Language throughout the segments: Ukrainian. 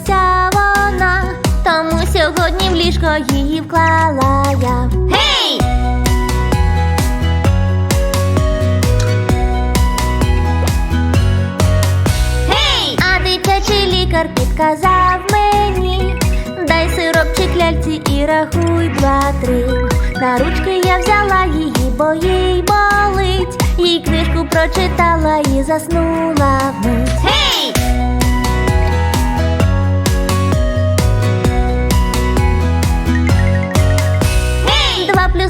розбилася вона, тому сьогодні в ліжко її вклала я. Гей! Гей! А дитячий лікар підказав мені, дай сиропчик ляльці і рахуй два-три. На ручки я взяла її, бо їй болить. Їй книжку прочитала і заснула вмить. Гей!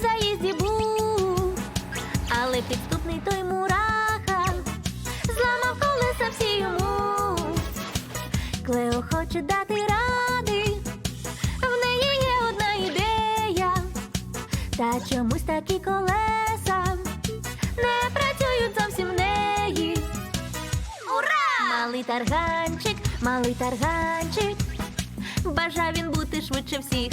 в заїзді був, але підступний той мураха зламав колеса всі йому. Клео хоче дати ради, в неї є одна ідея, та чомусь такі колеса не працюють зовсім в неї. Ура! Малий тарганчик, малий тарганчик, бажав він бути швидше всіх.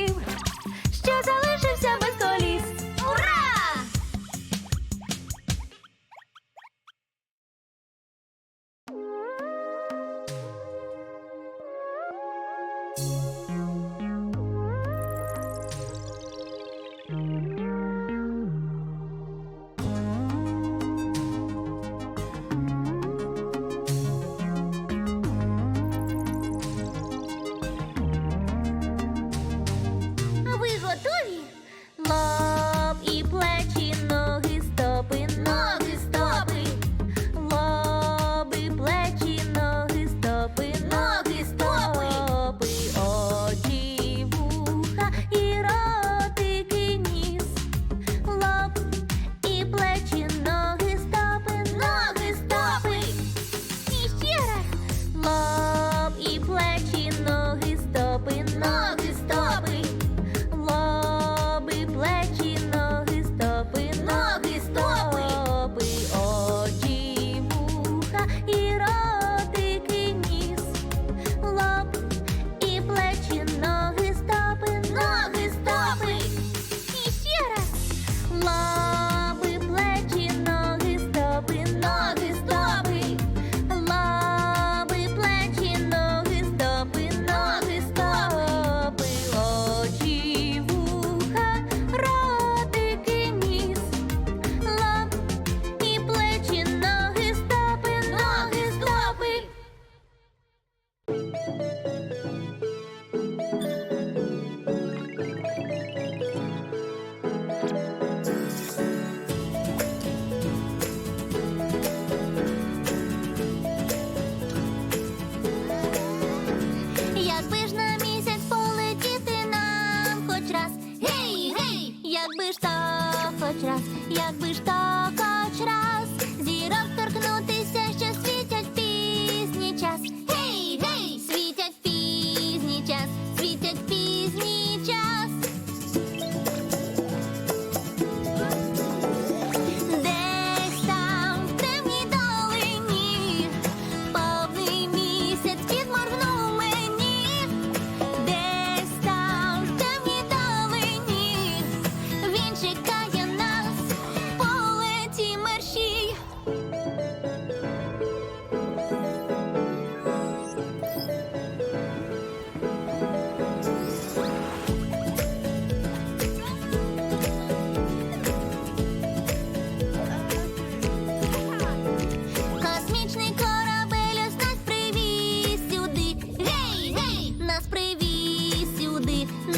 що залишився без коліс. Ура!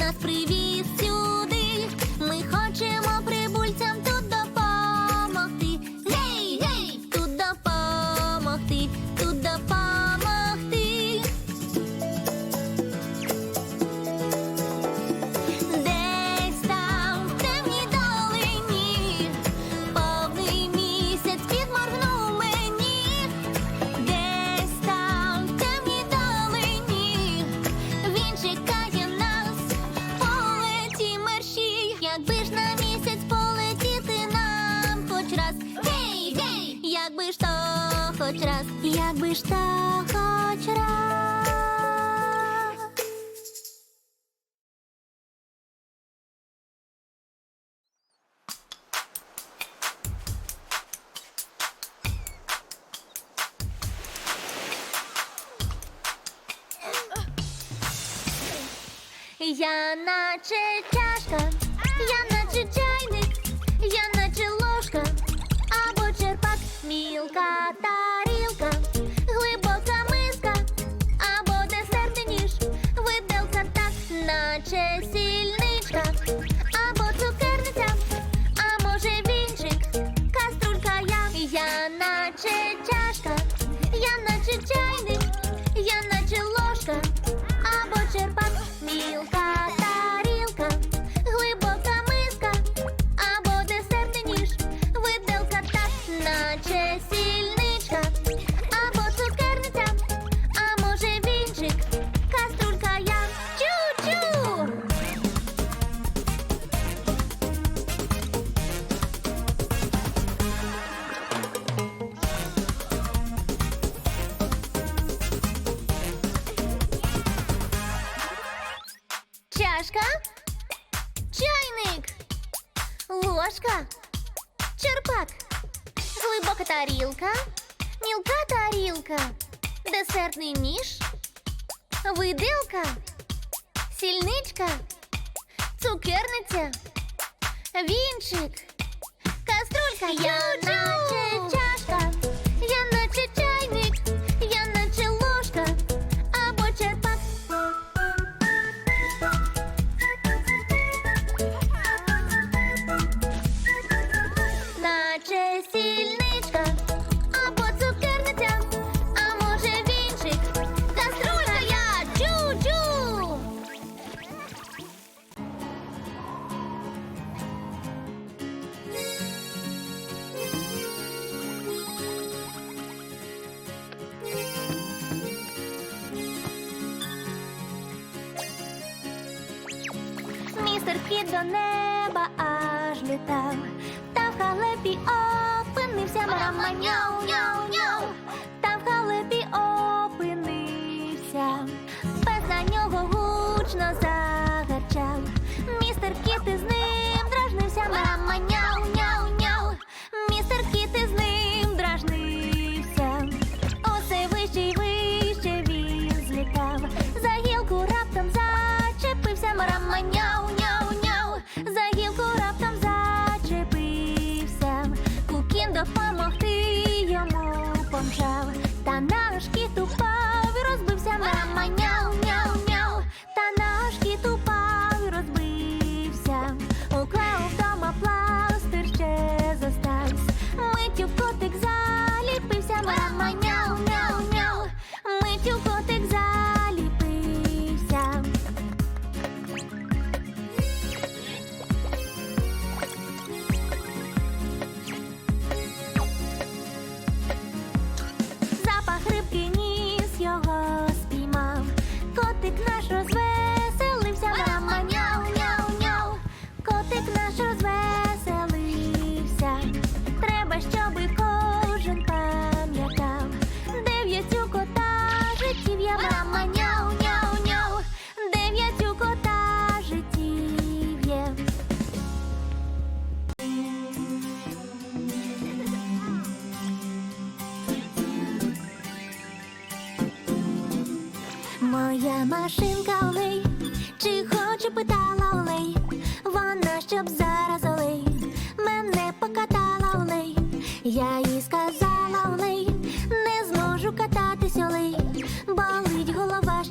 Нас привіз Я наче чашка, я наче чайник,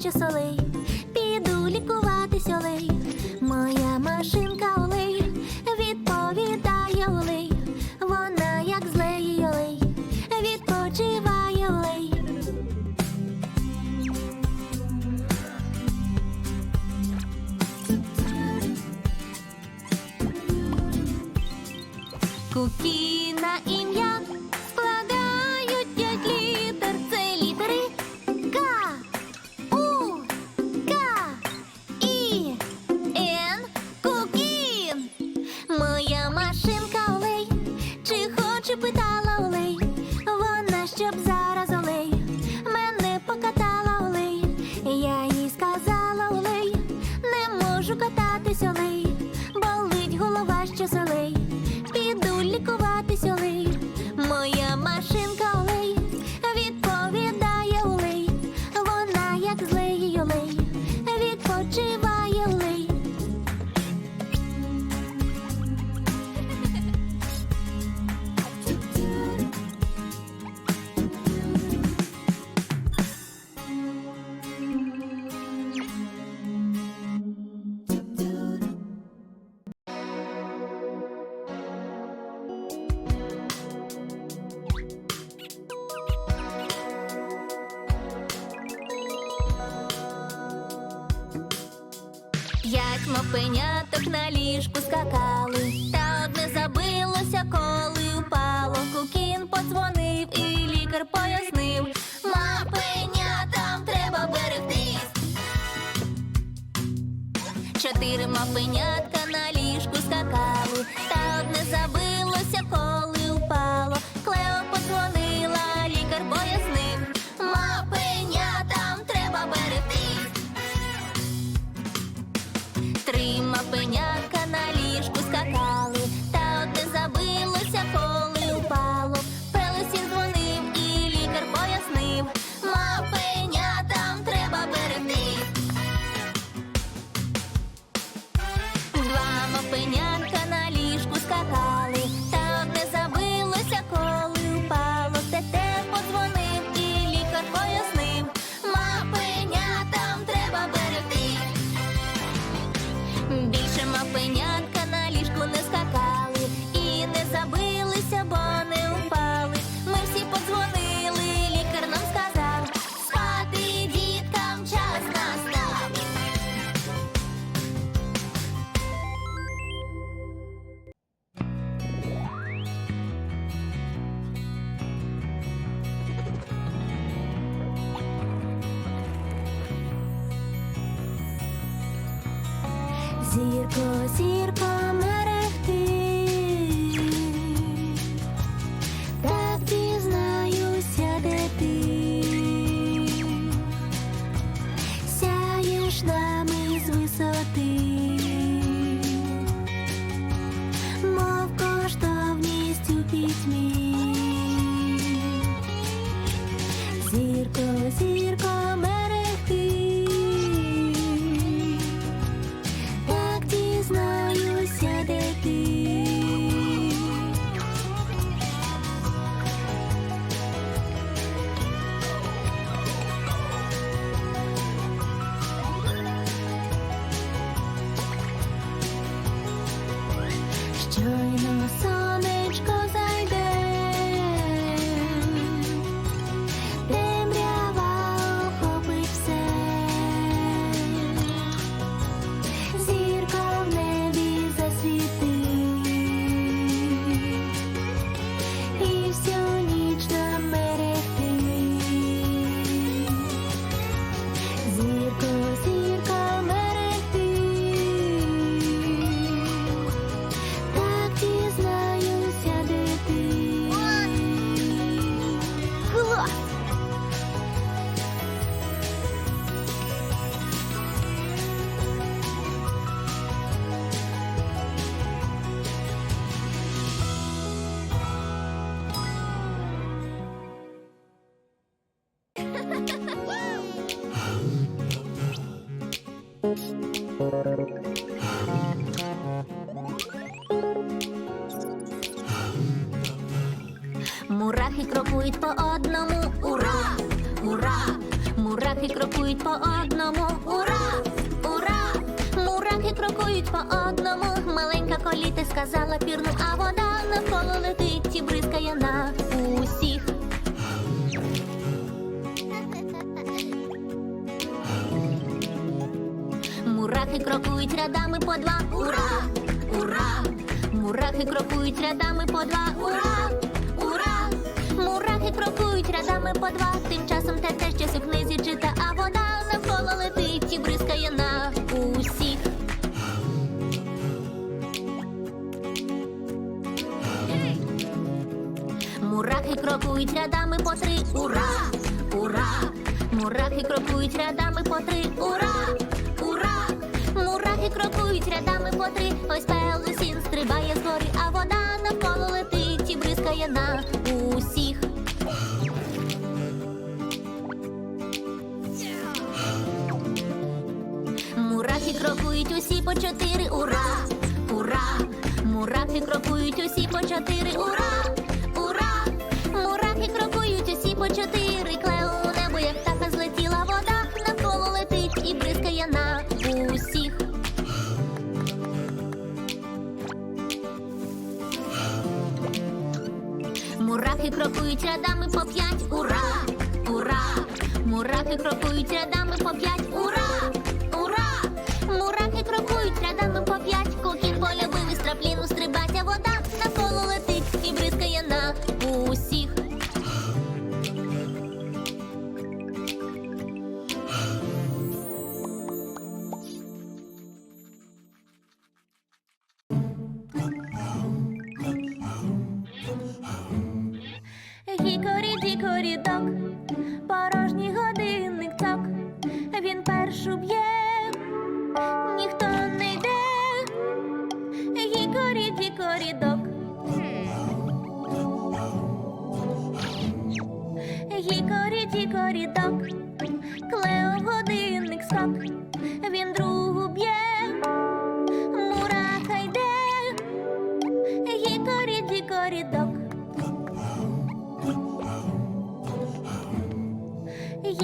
just a little. Кукін Мурахи крокують по одному, ура! Ура! Мурахи крокують по одному. Маленька коліти сказала пірну, а вода навколо летить і бризкає на усіх. Мурахи крокують рядами по два. Ура! Ура! Мурахи крокують рядами по два. Ура! Ура! Мурахи крокують рядами по два. Часом те щось у книзі чита, а вода навколо летить і бризкає на усіх. Мурахи крокують рядами по три. Ура! Ура! Мурахи крокують рядами по три. Ура! Ура! Мурахи крокують рядами по три. Ось пелусін усі по чотири. Ура! Ура! Мурахи крокують усі по чотири. Ура! Ура! Мурахи крокують усі по чотири. Клео у небо, як птаха злетіла вода, навколо летить і бризкає на усіх. Мурахи крокують рядами по п'ять. Ура! Ура! Мурахи крокують рядами по п'ять. І бризкає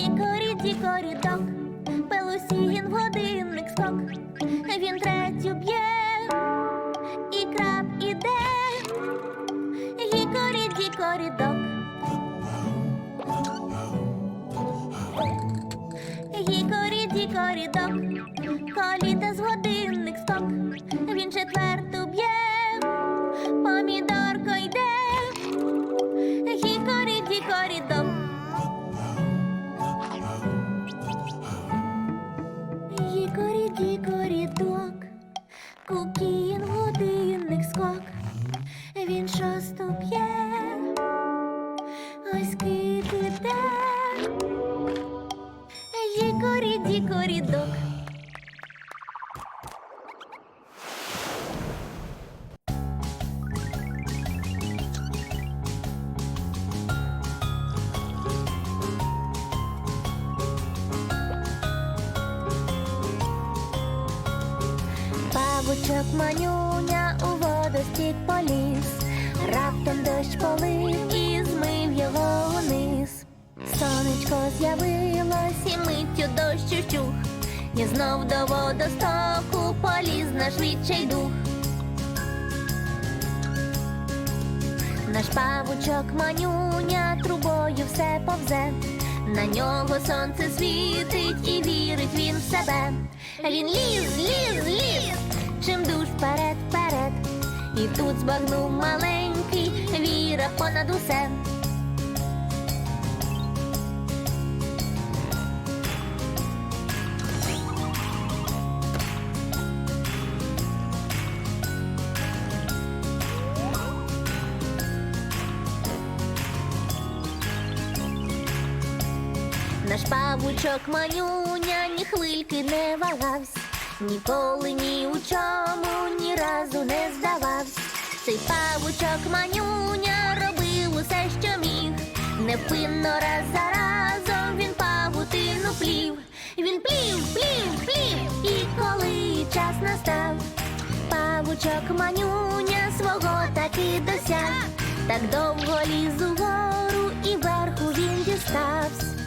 Гікорі дікорі док, пелусігін в годинник скок, він третю б'є, і краб іде, Гікорі дікорі док. Гікорі дікорі док, коліта з годинник скок, він четверту Павучок манюня у водостік поліз, раптом дощ полив і змив його униз. Сонечко з'явилось і миттю дощ ущух, і знов до водостоку поліз наш відчайдух. Наш павучок манюня трубою все повзе, на нього сонце світить і вірить він в себе. Він ліз, ліз, ліз, чим душ вперед, вперед. І тут збагнув маленький віра понад усе. Наш павучок манюня ні хвильки не вагавсь, ніколи ні у чому ні разу не здававсь. Цей павучок манюня робив усе, що міг. Невпинно раз за разом він павутину плів. Він плів, плів, плів, і коли час настав, павучок манюня свого таки досяг. Так довго ліз угору і верху він діставсь.